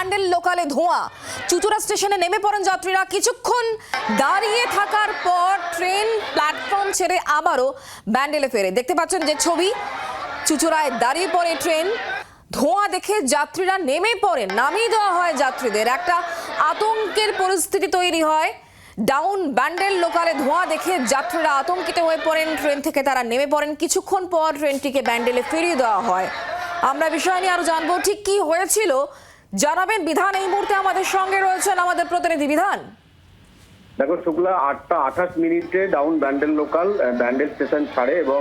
ব্যান্ডেল লোকালে ধোঁয়া। চুচুড়া স্টেশনে নেমে পড়েন যাত্রীরা। কিছুক্ষণ দাঁড়িয়ে থাকার পর ট্রেন প্ল্যাটফর্ম ছেড়ে আবারও ব্যান্ডেলে ফেরে। দেখতে পাচ্ছেন যে ছবি, চুচুড়ায় দাঁড়িয়ে পড়ে ট্রেন। ধোঁয়া দেখে যাত্রীরা নেমে পড়েন নামিয়ে দেওয়া হয় যাত্রীদের। একটা আতঙ্কের পরিস্থিতি তৈরি হয়। ডাউন ব্যান্ডেল লোকালে ধোঁয়া দেখে যাত্রীরা আতঙ্কিত হয়ে পড়েন। ট্রেন থেকে তারা নেমে পড়েন। কিছুক্ষণ পর ট্রেনটিকে ব্যান্ডেলে ফিরিয়ে দেওয়া হয়। আমরা বিষয় নিয়ে আরও জানব, ঠিক কি হয়েছিল জানাবেন বিধান, এই মুহূর্তে আমাদের সঙ্গে রয়েছেন আমাদের প্রতিনিধি বিধান। দেখো, শুক্লা, আটটা আঠাশ মিনিটে down Bandel local Bandel station ছাড়ে এবং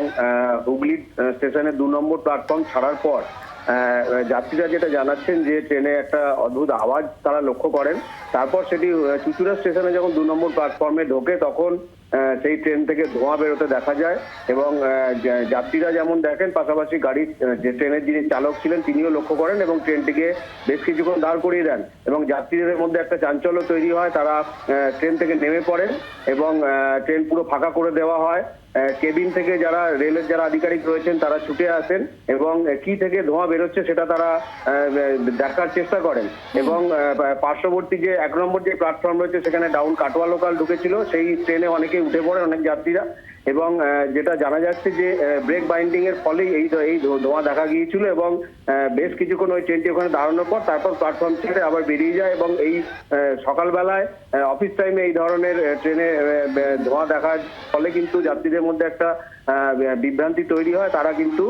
হুগলি স্টেশনের দু নম্বর প্ল্যাটফর্ম ছাড়ার পর যাত্রীরা যেটা জানাচ্ছেন যে ট্রেনে একটা অদ্ভুত আওয়াজ তারা লক্ষ্য করেন। তারপর সেটি চুচুড়া স্টেশনে যখন দু নম্বর প্ল্যাটফর্মে ঢোকে, তখন সেই ট্রেন থেকে ধোঁয়া বেরোতে দেখা যায় এবং যাত্রীরা যেমন দেখেন, পাশাপাশি গাড়ির যে ট্রেনের যিনি চালক ছিলেন তিনিও লক্ষ্য করেন এবং ট্রেনটিকে বেশ কিছুক্ষণ দাঁড় করিয়ে দেন এবং যাত্রীদের মধ্যে একটা চাঞ্চল্য তৈরি হয়। তারা ট্রেন থেকে নেমে পড়েন এবং ট্রেন পুরো ফাঁকা করে দেওয়া হয়। কেবিন থেকে যারা রেলের যারা আধিকারিক রয়েছেন তারা ছুটে আসেন এবং কি থেকে ধোঁয়া বেরোচ্ছে সেটা তারা আহ, দেখার চেষ্টা করেন। এবং পার্শ্ববর্তী যে এক নম্বর যে প্ল্যাটফর্ম রয়েছে সেখানে ডাউন কাটোয়া লোকাল ঢুকেছিল সেই ট্রেনে অনেকেই উঠে পড়ে অনেক যাত্রীরা। এবং যেটা জানা যাচ্ছে যে ব্রেক বাইন্ডিং এর ফলেই এই এই ধোঁয়া দেখা গিয়েছিল এবং বেশ কিছুক্ষণ ওই ট্রেনটি ওখানে দাঁড়ানোর পর তারপর প্ল্যাটফর্ম ছেড়ে আবার বেরিয়ে যায় এবং এই সকালবেলায় অফিস টাইমে এই ধরনের ট্রেনে ধোঁয়া দেখার ফলে কিন্তু যাত্রীদের মধ্যে একটা বিভ্রান্তি তৈরি হয়। তারা কিন্তু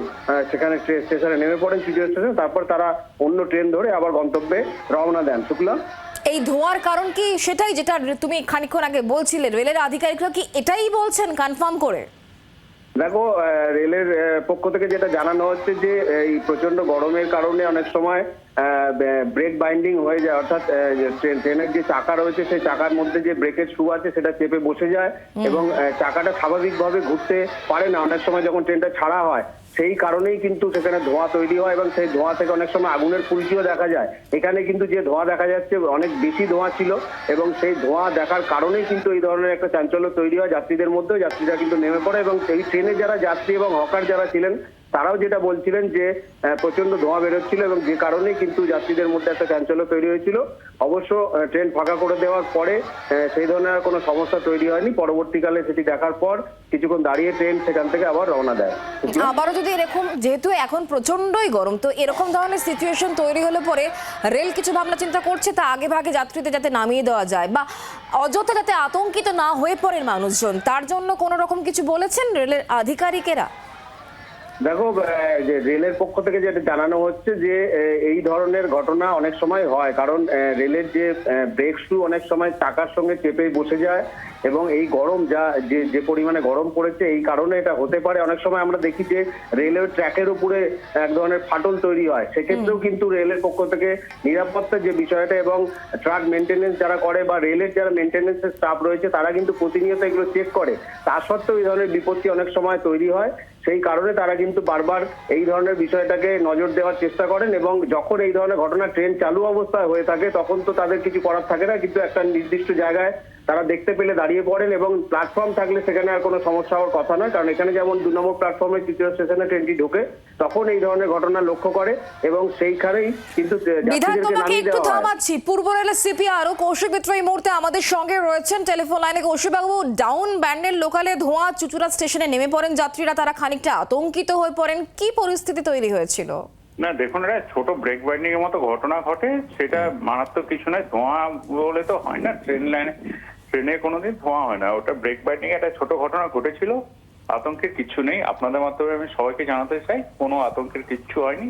সেখানে স্টেশনে নেমে পড়েন চুটিয়া স্টেশন তারপর তারা অন্য ট্রেন ধরে আবার গন্তব্যে রওনা দেন। শুক্লা? এই ধোঁয়ার কারণ কি? সেটাই যেটা তুমি খানিকক্ষণ আগে বলছিলে। রেলের আধিকারিকরা কি এটাই বলছেন কনফার্ম করে? দেখো আহ, রেলের পক্ষ থেকে যেটা জানানো হচ্ছে যে এই প্রচণ্ড গরমের কারণে অনেক সময় ব্রেক বাইন্ডিং হয়ে যায়। অর্থাৎ ট্রেনের যে চাকা রয়েছে সেই চাকার মধ্যে যে ব্রেকের শু আছে সেটা চেপে বসে যায় এবং চাকাটা স্বাভাবিকভাবে ঘুরতে পারে না। অনেক সময় যখন ট্রেনটা ছাড়া হয় সেই কারণেই কিন্তু সেখানে ধোঁয়া তৈরি হয় এবং সেই ধোঁয়া থেকে অনেক সময় আগুনের ফুলকিও দেখা যায়। এখানে কিন্তু যে ধোঁয়া দেখা যাচ্ছে, অনেক বেশি ধোঁয়া ছিল এবং সেই ধোঁয়া দেখার কারণেই কিন্তু এই ধরনের একটা চাঞ্চল্য তৈরি হয় যাত্রীদের মধ্যে যাত্রীরা কিন্তু নেমে পড়ে এবং সেই ট্রেনে যারা যাত্রী এবং হকার যারা ছিলেন তারাও যেটা বলছিলেন যে প্রচণ্ড ধোঁয়া বেরোচ্ছিল এবং যে কারণেই কিন্তু যাত্রীদের মধ্যে একটা চাঞ্চল্য তৈরি হয়েছিল। অবশ্য ট্রেন ফাঁকা করে দেওয়ার পরে সেই ধরনের আর কোনো সমস্যা তৈরি হয়নি। পরবর্তীকালে সেটি দেখার পর কিছুক্ষণ দাঁড়িয়ে ট্রেন সেখান থেকে আবার রওনা দেয়। আবারও যদি এরকম, যেহেতু এখন প্রচন্ডই গরম, তো এরকম ধরনের সিচুয়েশন তৈরি হলে পরে রেল কিছু ভাবনা চিন্তা করছে, তা আগে ভাগে যাত্রীদের যাতে নামিয়ে দেওয়া যায় বা অযথা যাতে আতঙ্কিত না হয়ে পড়েন মানুষজন, তার জন্য কোনো রকম কিছু বলেছেন রেলের আধিকারিকেরা? দেখো যে রেলের পক্ষ থেকে যেটা জানানো হচ্ছে যে এই ধরনের ঘটনা অনেক সময় হয়। কারণ রেলের যে ব্রেক শু অনেক সময় চাকার সঙ্গে চেপে বসে যায় এবং এই গরম যা যে যে পরিমাণে গরম পড়েছে এই কারণে এটা হতে পারে। অনেক সময় আমরা দেখি যে রেলের ট্র্যাকের উপরে এক ধরনের ফাটল তৈরি হয়। সেক্ষেত্রেও কিন্তু রেলের পক্ষ থেকে নিরাপত্তার যে বিষয়টা এবং ট্রাক মেনটেনেন্স যারা করে বা রেলের যারা মেনটেনেন্সের স্টাফ রয়েছে তারা কিন্তু প্রতিনিয়ত এগুলো চেক করে। তা সত্ত্বেও এই ধরনের বিপত্তি অনেক সময় তৈরি হয়। সেই কারণে তারা কিন্তু বারবার এই ধরনের বিষয়টাকে নজর দেওয়ার চেষ্টা করেন এবং যখন এই ধরনের ঘটনা ট্রেন চালু অবস্থায় হয়ে থাকে, তখন তো তাদের কিছু করার থাকে না, কিন্তু একটা নির্দিষ্ট জায়গায় তারা দেখতে পেলে দাঁড়িয়ে পড়েন এবং প্ল্যাটফর্ম থাকলে সেখানে আর কোনো সমস্যা হওয়ার কথা নয়। কারণ এখানে যেমন দু নম্বর প্ল্যাটফর্মে তৃতীয় স্টেশনে ট্রেনটি ঢোকে তখন এই ধরনের ঘটনা লক্ষ্য করে এবং সেইখানেই কিন্তু একটু থামাচ্ছি। পূর্ব রেলের সিপি আরও কৌশিক মিত্র এই মুহূর্তে আমাদের সঙ্গে রয়েছেন টেলিফোন লাইনে কৌশিক বাবু। ডাউন ব্যান্ডের লোকালে ধোঁয়া চুচুড়া স্টেশনে নেমে পড়েন যাত্রীরা। তারা খানিকটা আতঙ্কিত হয়ে পড়েন। কি পরিস্থিতি তৈরি হয়েছিল? না দেখুন এটা ছোট ব্রেক বাইন্ডিং এর মতো ঘটনা ঘটে। সেটা মারাত্মক কিছু নয়। ধোঁয়া বলে তো হয় না ট্রেন লাইনে ট্রেনে কোনোদিন ধোঁয়া হয় না। ওটা ব্রেক বাইন্ডিং একটা ছোট ঘটনা ঘটেছিল। আতঙ্কের কিছু নেই। আপনাদের মাধ্যমে আমি সবাইকে জানাতে চাই কোনো আতঙ্কের কিচ্ছু হয়নি।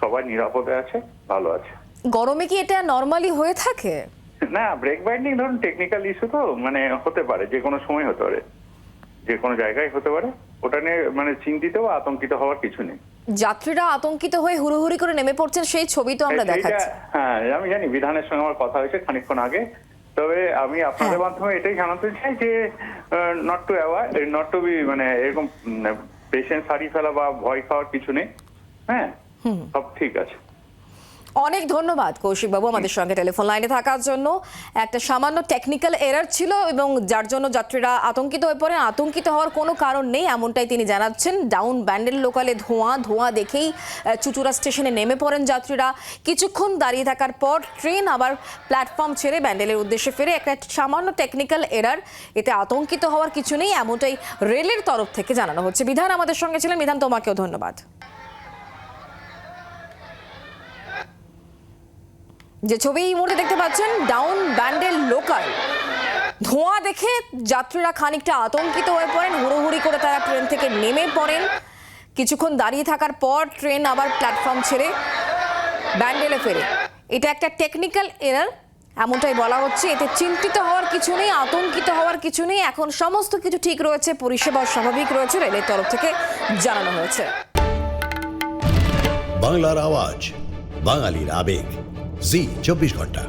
সবাই নিরাপদে আছে ভালো আছে। গরমে কি এটা নর্মালি হয়ে থাকে? না ব্রেক বাইন্ডিং ধরুন টেকনিক্যাল ইস্যু তো মানে হতে পারে যে কোনো সময় হতে পারে। যে কোনো জায়গায় হতে পারে। ওটা নিয়ে মানে চিন্তিত বা আতঙ্কিত হওয়ার কিছু নেই। যাত্রীরা আতঙ্কিত হয়ে হুড়োহুড়ি করে নেমে পড়ছেন সেই ছবি তো আমরা দেখাচ্ছি। হ্যাঁ আমি জানি বিধানের সঙ্গে আমার কথা হয়েছে খানিকক্ষণ আগে। তবে আমি আপনাদের হ্যাঁ। মাধ্যমে এটাই জানাতে চাই যে not to aware not to be মানে এরকম পেশেন্ট সারি ফেলা বা ভয় খাওয়ার কিছু নেই। হ্যাঁ? সব ঠিক আছে। অনেক ধন্যবাদ কৌশিক বাবু আমাদের সঙ্গে টেলিফোন লাইনে থাকার জন্য। একটা সামান্য টেকনিক্যাল এরার ছিল এবং যার জন্য যাত্রীরা আতঙ্কিত হয়ে পড়েন। আতঙ্কিত হওয়ার কোনো কারণ নেই এমনটাই তিনি জানাচ্ছেন। ডাউন ব্যান্ডেল লোকালে ধোঁয়া ধোঁয়া দেখেই চুচুড়া স্টেশনে নেমে পড়েন যাত্রীরা। কিছুক্ষণ দাঁড়িয়ে থাকার পর ট্রেন আবার প্ল্যাটফর্ম ছেড়ে ব্যান্ডেলের উদ্দেশ্যে ফিরে। একটা সামান্য টেকনিক্যাল এরার এতে আতঙ্কিত হওয়ার কিছু নেই এমনটাই রেলের তরফ থেকে জানানো হচ্ছে। বিধান আমাদের সঙ্গে ছিলেন বিধান তোমাকেও ধন্যবাদ। যে ছবি এই মুহূর্তে দেখতে পাচ্ছেন ডাউন ব্যান্ডেল লোকাল ধোঁয়া দেখে যাত্রীরা খানিকটা আতঙ্কিত হয়ে পড়েন, হুড়োহুড়ি করে তারা ট্রেন থেকে নেমে পড়েন। কিছুক্ষণ দাঁড়িয়ে থাকার পর ট্রেন আবার প্ল্যাটফর্ম ছেড়ে ব্যান্ডেলে ফেরে। এটা একটা টেকনিক্যাল এরার এমনটাই বলা হচ্ছে। এতে চিন্তিত হওয়ার কিছু নেই, আতঙ্কিত হওয়ার কিছু নেই। এখন সমস্ত কিছু ঠিক রয়েছে, পরিষেবা স্বাভাবিক রয়েছে, রেলের তরফ থেকে জানানো হয়েছে। বাংলার আওয়াজ, বাঙালির আবেগ। জি চব্বিশ ঘণ্টা।